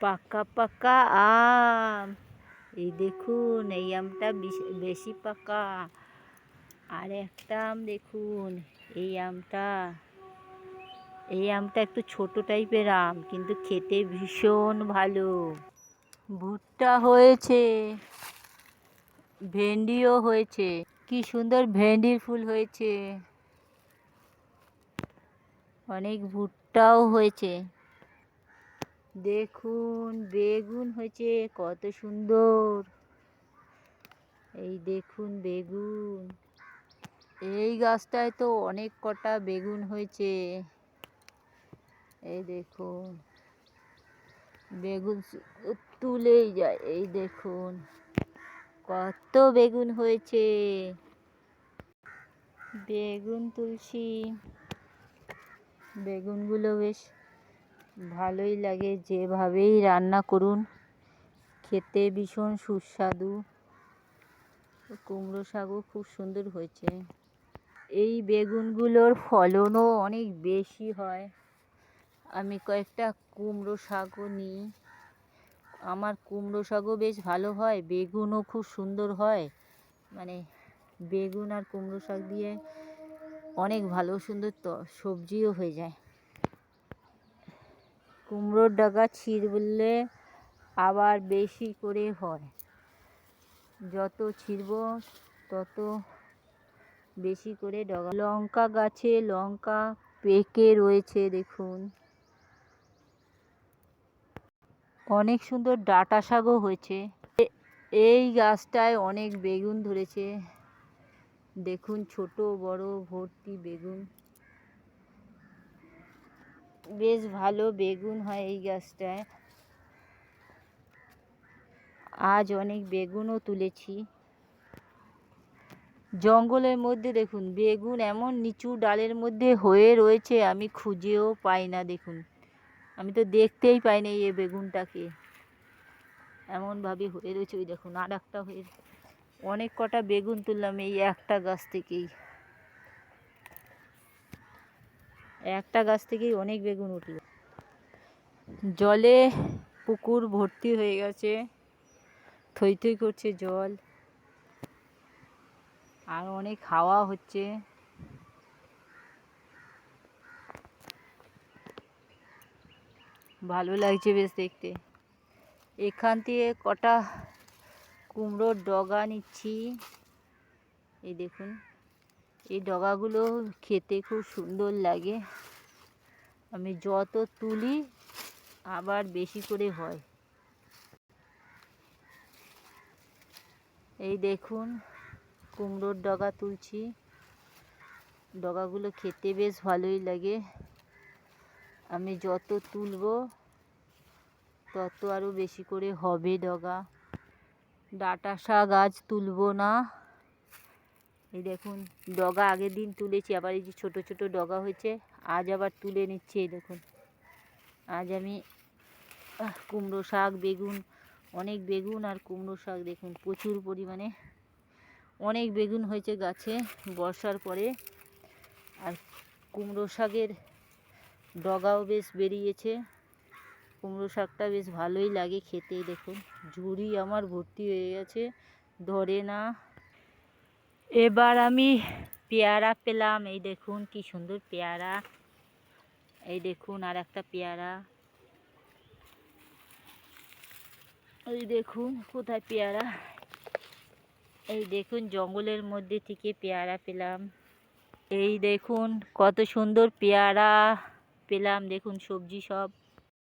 পাকা পাকা আম। এই দেখুন, এই আমটা বেশ- পাকা। আর একটা আম দেখুন, এই আমটা। এই আমটা একটু ছোট টাইপের আম, কিন্তু খেতে ভীষণ ভালো। ভুট্টা হয়েছে। ভেন্ডিও হয়েছে। কি সুন্দর ভেন্ডির ফুল হয়েছে। অনেক ভুট্টাও হয়েছে। দেখুন, বেগুন হয়েছে, কত সুন্দর। এই দেখুন, বেগুন। এই গাছটায় তো অনেক কটা বেগুন হয়েছে। এই দেখুন, বেগুন তুলেই যায়। এই দেখুন, কত বেগুন হয়েছে। বেগুন তুলছি। বেগুনগুলো বেশ ভালোই লাগে যেভাবেই রান্না করুন। খেতে ভীষণ সুস্বাদু। কুমড়ো শাকও খুব সুন্দর হয়েছে। এই বেগুনগুলোর ফলনও অনেক বেশি হয়। আমি কয়েকটা কুমড়ো শাকও নিই। আমার কুমড়ো শাকও বেশ ভালো হয়, বেগুনও খুব সুন্দর হয়। মানে বেগুন আর কুমড়ো শাক দিয়ে অনেক ভালো সুন্দর তো, সবজিও হয়ে যায়। কুমড়োর ডাগা ছিঁড়লে আবার বেশি করে হয়। যত ছিঁড়ব, তত বেশি করে ডগা। লঙ্কা গাছে লঙ্কা পেকে রয়েছে, দেখুন। অনেক সুন্দর ডাঁটা শাকও হয়েছে। এই গাছটায় অনেক বেগুন ধরেছে। দেখুন, ছোট, বড়, ভর্তি বেগুন। বেশ ভালো বেগুন হয় এই গাছটায়। আজ অনেক বেগুনও তুলেছি। জঙ্গলের মধ্যে দেখুন, বেগুন এমন নিচু ডালের মধ্যে হয়ে রয়েছে, আমি খুঁজেও পাই না, দেখুন। আমি তো দেখতেই পাই না এই বেগুনটাকে। এমনভাবে হয়ে রয়েছে, ওই দেখুন আর একটা হয়ে অনেক কটা বেগুন তুললাম এই একটা গাছ থেকেই। একটা গাছ থেকেই অনেক বেগুন উঠল। জলে পুকুর ভর্তি হয়ে গেছে। থই থই করছে জল। আর অনেক হাওয়া হচ্ছে। ভালো লাগছে বেশ দেখতে। এখান থেকে কটা কুমড়োর ডগা নিচ্ছি। এই দেখুন। এই ডগাগুলো খেতে খুব সুন্দর লাগে। আমি যত তুলি, আবার বেশি করে হয়। এই দেখুন, কুমড়োর ডগা তুলছি। ডগাগুলো খেতে বেশ ভালোই লাগে। আমি যত তুলবো, তত আরও বেশি করে হবে ডগা। ডাঁটা শাক আজ তুলবো না। দেখুন, ডগা আগের দিন তুলেছি, আবার এই যে ছোটো ছোটো ডগা হয়েছে, আজ আবার তুলে নিচ্ছি, এই দেখুন। আজ আমি কুমড়ো শাক, বেগুন, অনেক বেগুন আর কুমড়ো শাক, দেখুন, প্রচুর পরিমাণে। অনেক বেগুন হয়েছে গাছে বর্ষার পরে, আর কুমড়ো শাকের ডগাও বেশ বেরিয়েছে। কুমড়ো শাকটা বেশ ভালোই লাগে খেতে, দেখুন। ঝুড়ি আমার ভর্তি হয়ে গেছে, ধরে না। এবার আমি পেয়ারা পেলাম। এই দেখুন কি সুন্দর পেয়ারা। এই দেখুন আর একটা পেয়ারা। এই দেখুন কোথায় পেয়ারা। এই দেখুন জঙ্গলের মধ্যে থেকে পেয়ারা পেলাম। এই দেখুন কত সুন্দর পেয়ারা পেলাম। দেখুন সবজি সব।